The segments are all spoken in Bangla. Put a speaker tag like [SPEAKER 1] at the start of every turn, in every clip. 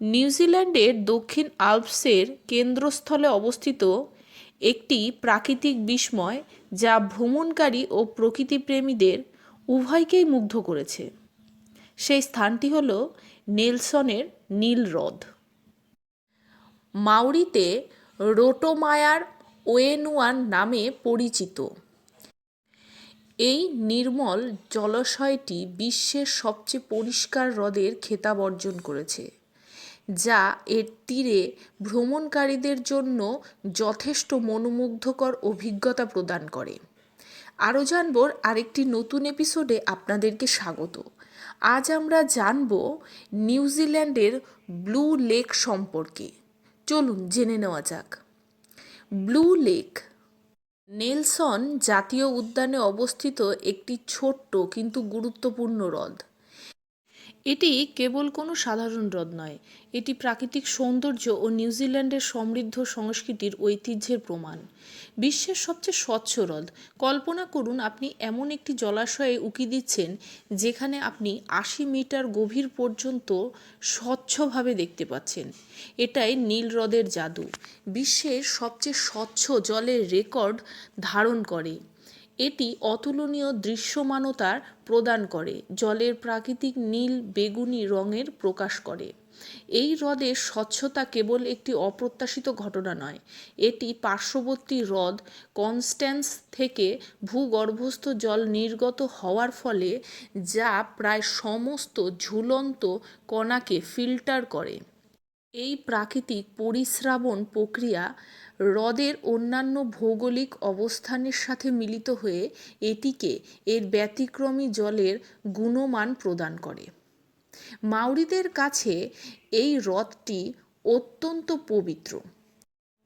[SPEAKER 1] নিউজিল্যান্ডের দক্ষিণ আল্পসের কেন্দ্রস্থলে অবস্থিত একটি প্রাকৃতিক বিস্ময় যা ভ্রমণকারী ও প্রকৃতিপ্রেমীদের উভয়কেই মুগ্ধ করেছে। সেই স্থানটি হল নেলসনের নীল হ্রদ মাউরিতে রোটোমায়ার ওয়েনুয়ান নামে পরিচিত। এই নির্মল জলাশয়টি বিশ্বের সবচেয়ে পরিষ্কার হ্রদের খেতাব অর্জন করেছে। যা এর তীরে ভ্রমণকারীদের জন্য যথেষ্ট মনোমুগ্ধকর অভিজ্ঞতা প্রদান করে। আরও জানব আরেকটি নতুন এপিসোডে আপনাদেরকে স্বাগত। আজ আমরা জানব নিউজিল্যান্ডের ব্লু লেক সম্পর্কে। চলুন জেনে নেওয়া যাক। ব্লু লেক, নেলসন জাতীয় উদ্যানে অবস্থিত একটি ছোট্ট কিন্তু গুরুত্বপূর্ণ হ্রদ। এটি কেবল কোনো সাধারণ হ্রদ নয়, এটি প্রাকৃতিক সৌন্দর্য ও নিউজিল্যান্ডের সমৃদ্ধ সংস্কৃতির ঐতিহ্যের প্রমাণ। বিশ্বের সবচেয়ে স্বচ্ছ হ্রদ। কল্পনা করুন, আপনি এমন একটি জলাশয়ে উকি দিচ্ছেন, যেখানে আপনি আশি মিটার গভীর পর্যন্ত স্বচ্ছভাবে দেখতে পাচ্ছেন। এটাই নীল হ্রদের জাদু। বিশ্বের সবচেয়ে স্বচ্ছ জলের রেকর্ড ধারণ করে। এটি অতুলনীয় দৃশ্যমানতার প্রদান করে, জলের প্রাকৃতিক নীল বেগুনি রঙের প্রকাশ করে। এই হ্রদের স্বচ্ছতা কেবল একটি অপ্রত্যাশিত ঘটনা নয়, এটি পার্শ্ববর্তী হ্রদ কনস্ট্যান্স থেকে ভূগর্ভস্থ জল নির্গত হওয়ার ফলে যা প্রায় সমস্ত ঝুলন্ত কণাকে ফিল্টার করে। এই প্রাকৃতিক পরিস্রাবণ প্রক্রিয়া হ্রদের অন্যান্য ভৌগোলিক অবস্থানের সাথে মিলিত হয়ে এটিকে এর ব্যতিক্রমী জলের গুণমান প্রদান করে। মাউরিদের কাছে এই হ্রদটি অত্যন্ত পবিত্র।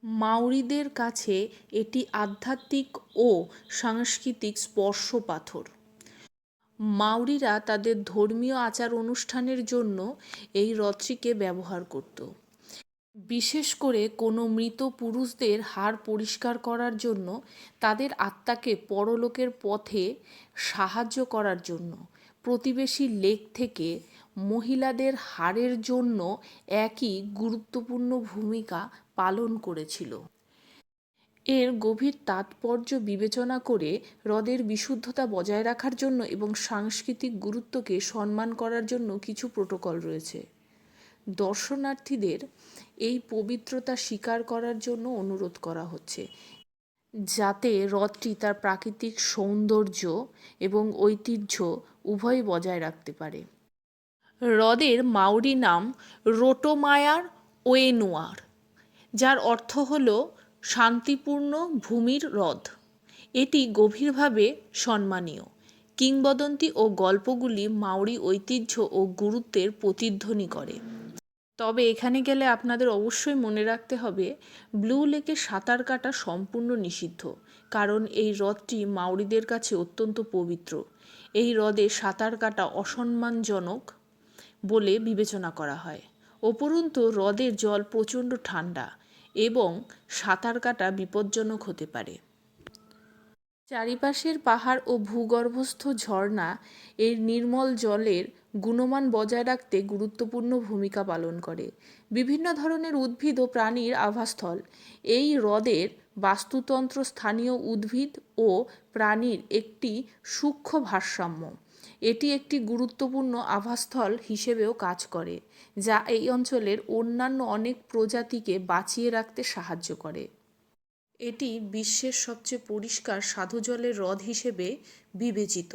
[SPEAKER 1] মাউরিদের কাছে এটি আধ্যাত্মিক ও সাংস্কৃতিক স্পর্শ পাথর মাউরিরা তাদের ধর্মীয় আচার অনুষ্ঠানের জন্য এই হ্রদটিকে ব্যবহার করত। বিশেষ করে কোনো মৃত পুরুষদের হাড় পরিষ্কার করার জন্য, তাদের আত্মাকে পরলোকের পথে সাহায্য করার জন্য। প্রতিবেশী লেক থেকে মহিলাদের হাড়ের জন্য একই গুরুত্বপূর্ণ ভূমিকা পালন করেছিল। এর গভীর তাৎপর্য বিবেচনা করে হ্রদের বিশুদ্ধতা বজায় রাখার জন্য এবং সাংস্কৃতিক গুরুত্বকে সম্মান করার জন্য কিছু প্রোটোকল রয়েছে। দর্শনার্থীদের এই পবিত্রতা স্বীকার করার জন্য অনুরোধ করা হচ্ছে, যাতে হ্রদটি তার প্রাকৃতিক সৌন্দর্য এবং ঐতিহ্য উভয় বজায় রাখতে পারে। হ্রদের মাউরি নাম রোটোমায়ার ওয়েনুয়ার, যার অর্থ হল শান্তিপূর্ণ ভূমির হ্রদ এটি গভীরভাবে সম্মানীয়। কিংবদন্তি ও গল্পগুলি মাউরি ঐতিহ্য ও গুরুত্বের প্রতিধ্বনি করে। তবে এখানে গেলে আপনাদের অবশ্যই মনে রাখতে হবে, ব্লু লেকে সাঁতার কাটা সম্পূর্ণ নিষিদ্ধ, কারণ এই হ্রদটি মাউরিদের কাছে অত্যন্ত পবিত্র। এই হ্রদে সাঁতার কাটা অসম্মানজনক বলে বিবেচনা করা হয়। উপরন্তু হ্রদের জল প্রচণ্ড ঠান্ডা এবং সাঁতার কাটা বিপজ্জনক হতে পারে। চারিপাশের পাহাড় ও ভূগর্ভস্থ ঝর্ণা এর নির্মল জলের গুণমান বজায় রাখতে গুরুত্বপূর্ণ ভূমিকা পালন করে। বিভিন্ন ধরনের উদ্ভিদ ও প্রাণীর আবাসস্থল। এই হ্রদের বাস্তুতন্ত্র স্থানীয় উদ্ভিদ ও প্রাণীর একটি সূক্ষ্ম ভারসাম্য। এটি একটি গুরুত্বপূর্ণ আবাসস্থল হিসেবেও কাজ করে, যা এই অঞ্চলের অন্যান্য অনেক প্রজাতিকে বাঁচিয়ে রাখতে সাহায্য করে। এটি বিশ্বের সবচেয়ে পরিষ্কার সাধু জলের হ্রদ হিসেবে বিবেচিত।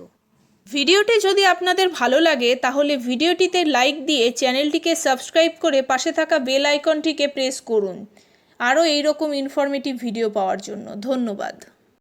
[SPEAKER 1] ভিডিওটি যদি আপনাদের ভালো লাগে, তাহলে ভিডিওটিতে লাইক দিয়ে চ্যানেলটিকে সাবস্ক্রাইব করে পাশে থাকা বেল আইকনটিকে প্রেস করুন। আরও এইরকম ইনফরমেটিভ ভিডিও পাওয়ার জন্য ধন্যবাদ।